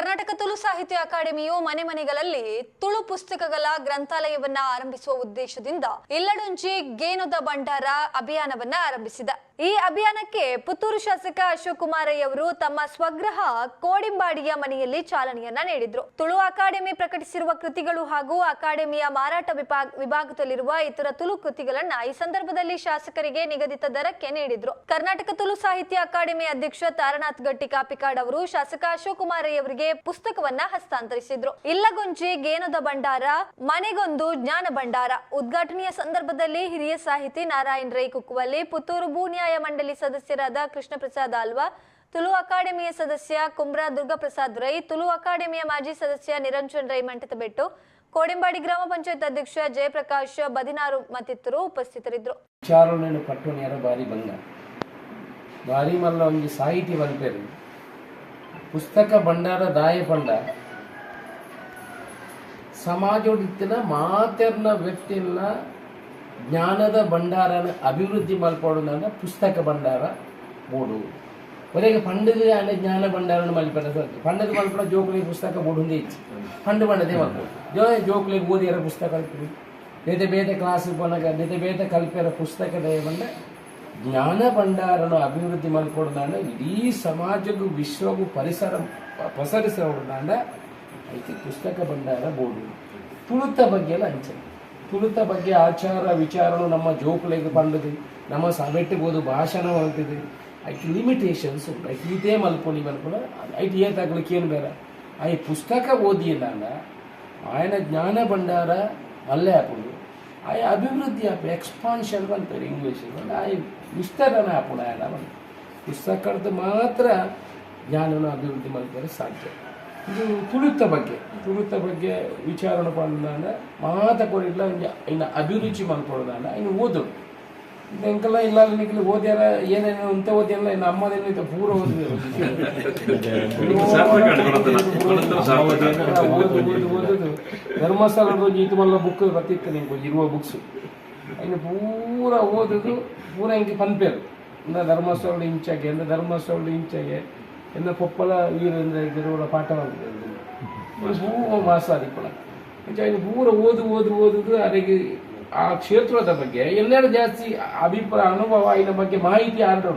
ಕರ್ನಾಟಕ ತುಳು ಸಾಹಿತ್ಯ ಅಕಾಡೆಮಿಯು ಮನೆ ಮನೆಗಳಲ್ಲಿ ತುಳು ಪುಸ್ತಕಗಳ ಗ್ರಂಥಾಲಯವನ್ನ ಆರಂಭಿಸುವ ಉದ್ದೇಶದಿಂದ ಇಲ್ಲಡೊಂಜಿ ಗೇನುದ ಭಂಡಾರ ಅಭಿಯಾನವನ್ನ ಆರಂಭಿಸಿದ. ಈ ಅಭಿಯಾನಕ್ಕೆ ಪುತ್ತೂರು ಶಾಸಕ ಅಶೋಕ್ ಕುಮಾರಯ್ಯ ಅವರು ತಮ್ಮ ಸ್ವಗ್ರಹ ಕೋಡಿಂಬಾಡಿಯ ಮನೆಯಲ್ಲಿ ಚಾಲನೆಯನ್ನ ನೀಡಿದ್ರು. ತುಳು ಅಕಾಡೆಮಿ ಪ್ರಕಟಿಸಿರುವ ಕೃತಿಗಳು ಹಾಗೂ ಅಕಾಡೆಮಿಯ ಮಾರಾಟ ವಿಭಾಗ, ವಿಭಾಗದಲ್ಲಿರುವ ಇತರ ತುಳು ಕೃತಿಗಳನ್ನ ಈ ಸಂದರ್ಭದಲ್ಲಿ ಶಾಸಕರಿಗೆ ನಿಗದಿತ ದರಕ್ಕೆ ನೀಡಿದ್ರು. ಕರ್ನಾಟಕ ತುಳು ಸಾಹಿತ್ಯ ಅಕಾಡೆಮಿ ಅಧ್ಯಕ್ಷ ತಾರನಾಥ್ ಗಟ್ಟಿ ಕಾಪಿಕಾಡ್ ಅವರು, ಶಾಸಕ ಅಶೋಕ್ ಕುಮಾರಯ್ಯ ಅವರಿಗೆ ಪುಸ್ತಕವನ್ನ ಹಸ್ತಾಂತರಿಸಿದ್ರು. ಇಲ್ಲಗುಂಜಿ ಗೇನದ ಭಂಡಾರ, ಮನೆಗೊಂದು ಜ್ಞಾನ ಭಂಡಾರ. ಉದ್ಘಾಟನೆಯ ಸಂದರ್ಭದಲ್ಲಿ ಹಿರಿಯ ಸಾಹಿತಿ ನಾರಾಯಣ್ ರೈ ಕುಕ್ಕುವಲ್ಲಿ ಪುತ್ತೂರು ಭೂ ನ್ಯಾಯ ಮಂಡಳಿ ಸದಸ್ಯರಾದ ಕೃಷ್ಣ ಪ್ರಸಾದ್ ಆಲ್ವಾ ತುಳು ಅಕಾಡೆಮಿಯ ಸದಸ್ಯ ಕುಮ್ರಾ ದುರ್ಗಾಪ್ರಸಾದ್ ರೈ, ತುಳು ಅಕಾಡೆಮಿಯ ಮಾಜಿ ಸದಸ್ಯ ನಿರಂಜನ್ ರೈ ಮಂಟತಬೆಟ್ಟು ಕೋಡಿಂಬಾಡಿ ಗ್ರಾಮ ಪಂಚಾಯತ್ ಅಧ್ಯಕ್ಷ ಜಯಪ್ರಕಾಶ್, ಬದಿನಾರು ಮತ್ತಿತರರು ಉಪಸ್ಥಿತರಿದ್ದರು. ಬಾರಿ ಮಲ್ಲ ಒಂಜಿ ಸಾಹಿತಿ ಬಂಪೇರು ಪುಸ್ತಕ ಭಂಡಾರ ದಾಯ ಪಂಡ ಸಮಾಜೋಡಿತ್ತಿನ ಮಾತೆರ್ನ ವ್ಯಕ್ತಿನ ಜ್ಞಾನದ ಭಂಡಾರನ ಅಭಿವೃದ್ಧಿ ಮಲ್ಪಡೋದಂದ್ರೆ ಪುಸ್ತಕ ಭಂಡಾರ ಬೋಡು. ಒರೆಗೆ ಪಂಡದ ಅನ್ನ ಜ್ಞಾನ ಭಂಡಾರನ ಮಲ್ಪಡ ಪಂಡದ ಮಲ್ಪಡ ಜೋಕುಲಿಗೆ ಪುಸ್ತಕ ಬೋಡುಂದೇ ಇಚ್ಚಿ ಪಂಡು ಪಂಡದೇ ಮಲ್ಪಡು ಜೋ ಓದಿಯರ ಪುಸ್ತಕ ಕಲ್ಪಿರಿ ಬೇತೆ ಕ್ಲಾಸ್ ಪನಗ ಬೇತೆ ಬೇತೆ ಕಲ್ಪಿಯರ ದಯ ಬಂದ ಜ್ಞಾನ ಭಂಡಾರನ ಅಭಿವೃದ್ಧಿ ಮಾಡಿಕೊಡ್ದಾಂಡ ಇಡೀ ಸಮಾಜಕ್ಕೂ ವಿಶ್ವಗೂ ಪರಿಸರ ಪಸರಿಸಿ ಐತಿ ಪುಸ್ತಕ ಭಂಡಾರ ಬೋರ್ಡು. ತುಳುತ ಬಗ್ಗೆ ಎಲ್ಲ ಹಂಚನೆ ತುಳುತ ಬಗ್ಗೆ ಆಚಾರ ವಿಚಾರಗಳು ನಮ್ಮ ಜೋಕುಲೆಗೆ ಬಂದಿದೆ. ನಮ್ಮ ಸಭೆಟ್ಟಿಗೋದು ಭಾಷಣ ಹೊಂಟಿದೆ ಐತಿ ಲಿಮಿಟೇಷನ್ಸ್ ಉಂಟು. ಇದೇ ಮಲ್ಕೊಂಡು ಮಲ್ಕೊಂಡು ಐಟ್ ಏನು ತಗೊಳಕ್ಕೆ ಏನು ಬೇರೆ ಐ ಪುಸ್ತಕ ಓದಿಲ್ಲ ಆಯನ ಜ್ಞಾನ ಭಂಡಾರ ಅಲ್ಲೇ ಹಾಕೊಂಡು ಆ ಅಭಿವೃದ್ಧಿ ಆಪೆ ಎಕ್ಸ್ಪಾನ್ಷನ್ ಅಂತಾರೆ ಇಂಗ್ಲೀಷಲ್ಲಿ ಆ ವಿಸ್ತರಣೆ ಆಪಣ ಎಲ್ಲವನ್ನು ಪುಸ್ತಕ ಕಡಿದು ಮಾತ್ರ ಜ್ಞಾನವನ್ನು ಅಭಿವೃದ್ಧಿ ಮಾಡ್ತಾರೆ ಸಾಧ್ಯ ಇದು ತುಳುತ್ತ ಬಗ್ಗೆ ತುಳುತ್ತ ಬಗ್ಗೆ ವಿಚಾರಣೆ ಪಡೆದಾನ ಮಾತ ಕೊಡಿಲ್ಲ ಇನ್ನು ಅಭಿರುಚಿ ಮಾಡ್ಕೊಳ್ದಾಂಡ ಇನ್ನು ಓದು ಇಂಕೆಲ್ಲ ಇಲ್ಲ ನಿಕ್ಕಲ್ಲಿ ಓದ್ಯಾರ ಏನೇನು ಅಂತ ಓದ್ಯಾರಲ್ಲ ಇನ್ನು ಅಮ್ಮದೇನು ಪೂರ ಓದಿದ್ರು ಧರ್ಮಸ್ಥಳ ಇದು ಮಲ್ಲ ಬುಕ್ ಬರ್ತಿತ್ತು ನಿಮ್ಗೆ ಇರುವ ಬುಕ್ಸ್ ಇನ್ನು ಪೂರ ಓದೋದು ಪೂರ ಹಿಂಗೆ ಪನ್ಪೇರು ಇಂದ ಧರ್ಮಸ್ಥಳ ಇಂಚಾಗೆ ಎಂದ ಧರ್ಮಸ್ಥಳ ಇಂಚಾಗೆ ಎಂದ ಕೊಪ್ಪಳ ವೀರೇಂದ್ರ ಗಿರುವಳ ಪಾಠವಾಗಿದೆ ಪೂ ಮಾಸ ಅದಿಪ್ಪಳ ಇನ್ನು ಪೂರ ಓದು ಓದು ಓದುದು ಅದಕ್ಕೆ ಆ ಕ್ಷೇತ್ರದ ಬಗ್ಗೆ ಎಲ್ಲರೂ ಜಾಸ್ತಿ ಅಭಿಪ್ರಾಯ ಅನುಭವ ಐನ ಬಗ್ಗೆ ಮಾಹಿತಿ ಆರ್ಡರ್